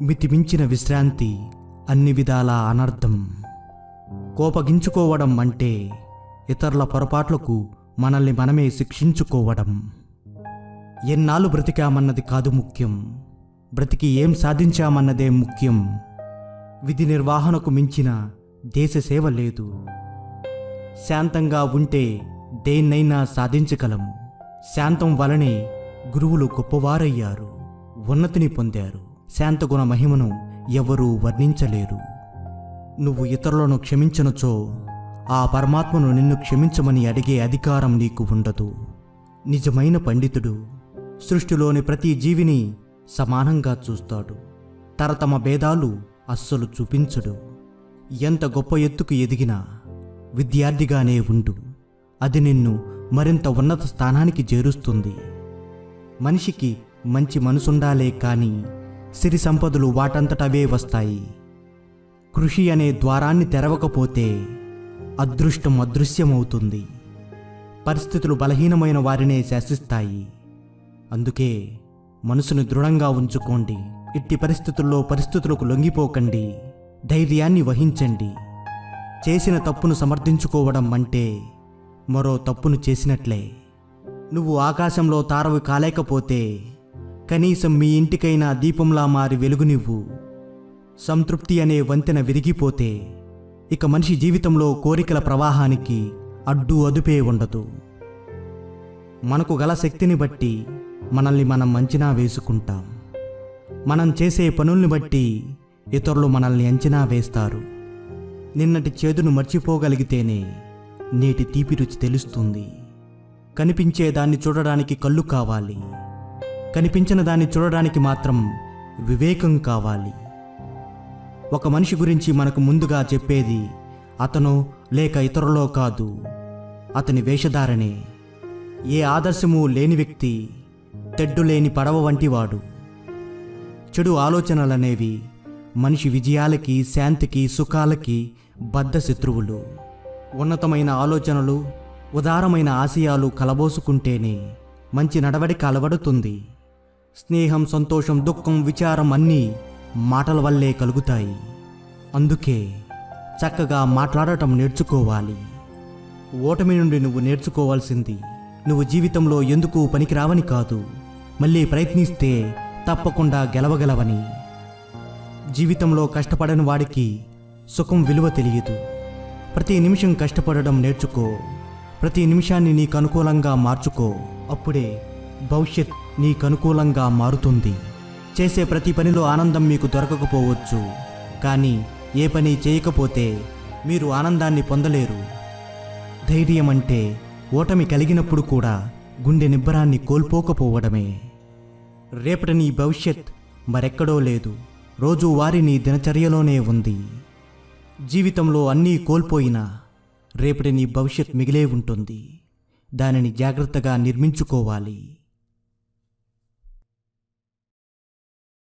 మితిమించిన విశ్రాంతి అన్ని విధాల అనర్థం. కోపగించుకోవడం అంటే ఇతరుల పొరపాట్లకు మనల్ని మనమే శిక్షించుకోవడం. ఎన్నాళ్ళు బ్రతికామన్నది కాదు ముఖ్యం. బ్రతికి ఏం సాధించామన్నదే ముఖ్యం. విధి నిర్వహణకు మించిన దేశ సేవ లేదు. శాంతంగా ఉంటే దేన్నైనా సాధించగలము శాంతం వలనే గురువులు గొప్పవారయ్యారు. ఉన్నతిని పొందారు. శాంతగుణ మహిమను ఎవరూ వర్ణించలేరు. నువ్వు ఇతరులను క్షమించనుచో ఆ పరమాత్మను నిన్ను క్షమించమని అడిగే అధికారం నీకు ఉండదు. నిజమైన పండితుడు సృష్టిలోని ప్రతి జీవిని సమానంగా చూస్తాడు. తరతమ భేదాలు అస్సలు చూపించడు. ఎంత గొప్ప ఎత్తుకు ఎదిగినా విద్యార్థిగానే ఉండు. అది నిన్ను మరింత ఉన్నత స్థానానికి చేరుస్తుంది. మనిషికి మంచి మనసుండాలే కానీ సిరి సంపదలు వాటంతటవే వస్తాయి. కృషి అనే ద్వారాన్ని తెరవకపోతే అదృష్టం అదృశ్యమవుతుంది. పరిస్థితులు బలహీనమైన వారినే శాసిస్తాయి. అందుకే మనసును దృఢంగా ఉంచుకోండి. ఇట్టి పరిస్థితుల్లో పరిస్థితులకు లొంగిపోకండి. ధైర్యాన్ని వహించండి. చేసిన తప్పును సమర్థించుకోవడం అంటే మరో తప్పును చేసినట్లే. నువ్వు ఆకాశంలో తారవి కాలేకపోతే కనీసం మీ ఇంటికైనా దీపంలా మారి వెలుగునివ్వు. సంతృప్తి అనే వంతెన విరిగిపోతే ఇక మనిషి జీవితంలో కోరికల ప్రవాహానికి అడ్డు అదుపే ఉండదు. మనకు గల శక్తిని బట్టి మనల్ని మనం అంచనా వేసుకుంటాం. మనం చేసే పనుల్ని బట్టి ఇతరులు మనల్ని అంచనా వేస్తారు. నిన్నటి చేదును మర్చిపోగలిగితేనే నేటి తీపి రుచి తెలుస్తుంది. కనిపించే దాన్ని చూడడానికి కళ్ళు కావాలి. కనిపించిన దాన్ని చూడడానికి మాత్రం వివేకం కావాలి. ఒక మనిషి గురించి మనకు ముందుగా చెప్పేది అతను లేక ఇతరులో కాదు. అతని వేషధారణే. ఏ ఆదర్శము లేని వ్యక్తి తెడ్డు లేని పడవ వంటివాడు చెడు ఆలోచనలనేవి మనిషి విజయాలకి శాంతికి సుఖాలకి బద్ధ శత్రువులు. ఉన్నతమైన ఆలోచనలు ఉదారమైన ఆశయాలు కలబోసుకుంటేనే మంచి నడవడిక అలవడుతుంది. స్నేహం సంతోషం దుఃఖం విచారం అన్నీ మాటల వల్లే కలుగుతాయి. అందుకే చక్కగా మాట్లాడటం నేర్చుకోవాలి. ఓటమి నుండి నువ్వు నేర్చుకోవాల్సింది నువ్వు జీవితంలో ఎందుకు పనికిరావని కాదు. మళ్ళీ ప్రయత్నిస్తే తప్పకుండా గెలవగలవని. జీవితంలో కష్టపడని వాడికి సుఖం విలువ తెలియదు. ప్రతి నిమిషం కష్టపడడం నేర్చుకో. ప్రతి నిమిషాన్ని నీకు అనుకూలంగా మార్చుకో. అప్పుడే భవిష్యత్ నీకు అనుకూలంగా మారుతుంది. చేసే ప్రతి పనిలో ఆనందం మీకు దొరకకపోవచ్చు. కానీ ఏ పని చేయకపోతే మీరు ఆనందాన్ని పొందలేరు. ధైర్యం అంటే ఓటమి కలిగినప్పుడు కూడా గుండె నిబ్బరాన్ని కోల్పోకపోవడమే. రేపటి నీ భవిష్యత్ మరెక్కడో లేదు. రోజు వారి నీ దినచర్యలోనే ఉంది. జీవితంలో అన్నీ కోల్పోయినా రేపటి నీ భవిష్యత్ మిగిలే ఉంటుంది. దానిని జాగ్రత్తగా నిర్మించుకోవాలి.